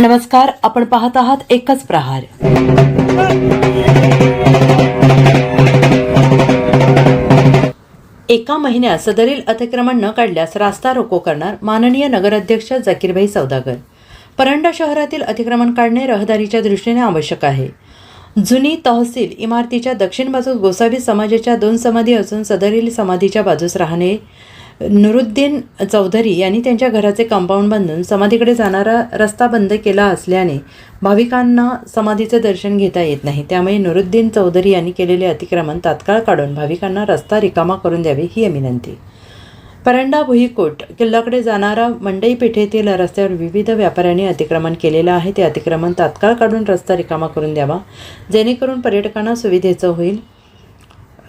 नमस्कार आपण पाहत आहात एकच प्रहार. एका महिन्यात सदरील अतिक्रमण न काढल्यास रास्ता रोको करणार माननीय नगराध्यक्ष जाकीरभाई सौदागर. परंडा शहरातील अतिक्रमण काढणे रहदारीच्या दृष्टीने आवश्यक आहे. जुनी तहसील इमारतीच्या दक्षिण बाजूस गोसावी समाजाच्या दोन समाधी असून सदरील समाधीच्या बाजूस राहणे नुरुद्दीन चौधरी यांनी त्यांच्या घराचे कंपाऊंड बांधून समाधीकडे जाणारा रस्ता बंद केला असल्याने भाविकांना समाधीचे दर्शन घेता येत नाही. त्यामुळे नुरुद्दीन चौधरी यांनी केलेले अतिक्रमण तात्काळ काढून भाविकांना रस्ता रिकामा करून द्यावे ही विनंती. परंडा भुईकोट किल्ल्याकडे जाणारा मंडई पेठेतील रस्त्यावर विविध व्यापाऱ्यांनी अतिक्रमण केलेलं आहे. ते अतिक्रमण तात्काळ काढून रस्ता रिकामा करून द्यावा. जेणेकरून पर्यटकांना सुविधेचं होईल.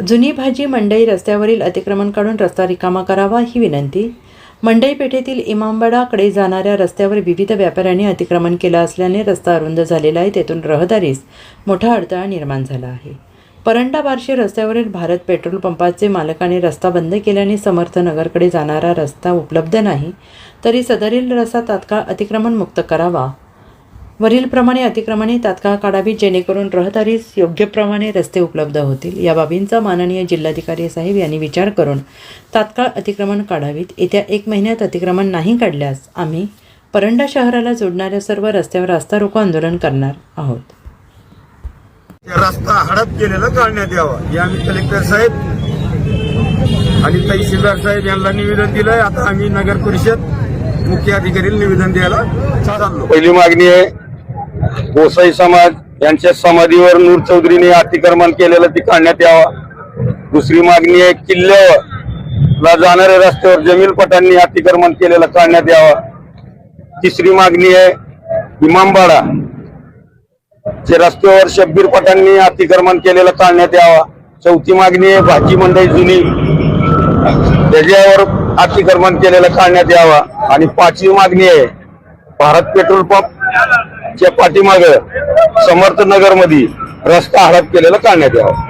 जुनी भाजी मंडई रस्त्यावरील अतिक्रमण काढून रस्ता रिकामा करावा ही विनंती. मंडई पेठेतील इमामबाडाकडे जाणाऱ्या रस्त्यावर विविध व्यापाऱ्यांनी अतिक्रमण केलं असल्याने रस्ता अरुंद झालेला आहे. तेथून रहदारीस मोठा अडथळा निर्माण झाला आहे. परंडा बार्शी रस्त्यावरील भारत पेट्रोल पंपाचे मालकाने रस्ता बंद केल्याने समर्थ नगरकडे जाणारा रस्ता उपलब्ध नाही. तरी सदरील रस्ता तात्काळ अतिक्रमण मुक्त करावा. वरीलप्रमाणे अतिक्रमणे तात्काळ काढावी जेणेकरून रहदारीस योग्यप्रमाणे रस्ते उपलब्ध होतील. या बाबींचा माननीय जिल्हाधिकारी साहेब यांनी विचार करून तात्काळ अतिक्रमण काढावीत. येत्या एक महिन्यात अतिक्रमण नाही काढल्यास आम्ही परंडा शहराला जोडणाऱ्या सर्व रस्त्यावर रास्ता रोको आंदोलन करणार आहोत. रस्ता हडप केलेला काढण्यात यावा. हे आम्ही कलेक्टर साहेब आणि तहसीलदार साहेब यांना निवेदन दिलंय. आता आम्ही नगर परिषद मुख्य अधिकारीला निवेदन द्यायला चाललो. पहिली मागणी आहे गोसाई समाज यांच्या समाधीवर नूर चौधरीने अतिक्रमण केलेलं ती काढण्यात यावा. दुसरी मागणी आहे किल्ल्याला जाणाऱ्या रस्त्यावर जमील पटांनी अतिक्रमण केलेलं काढण्यात यावा. तिसरी मागणी आहे इमामबाडा जे रस्त्यावर शब्बीर पटांनी अतिक्रमण केलेलं काढण्यात यावा. चौथी मागणी आहे भाजी मंडई जुनी त्याच्यावर अतिक्रमण केलेलं काढण्यात यावा. आणि पाचवी मागणी आहे भारत पेट्रोल पंप च्या पाठीमाग समर्थनगरमध्ये मध्ये रस्ता हडप केलेला काढण्यात यावा.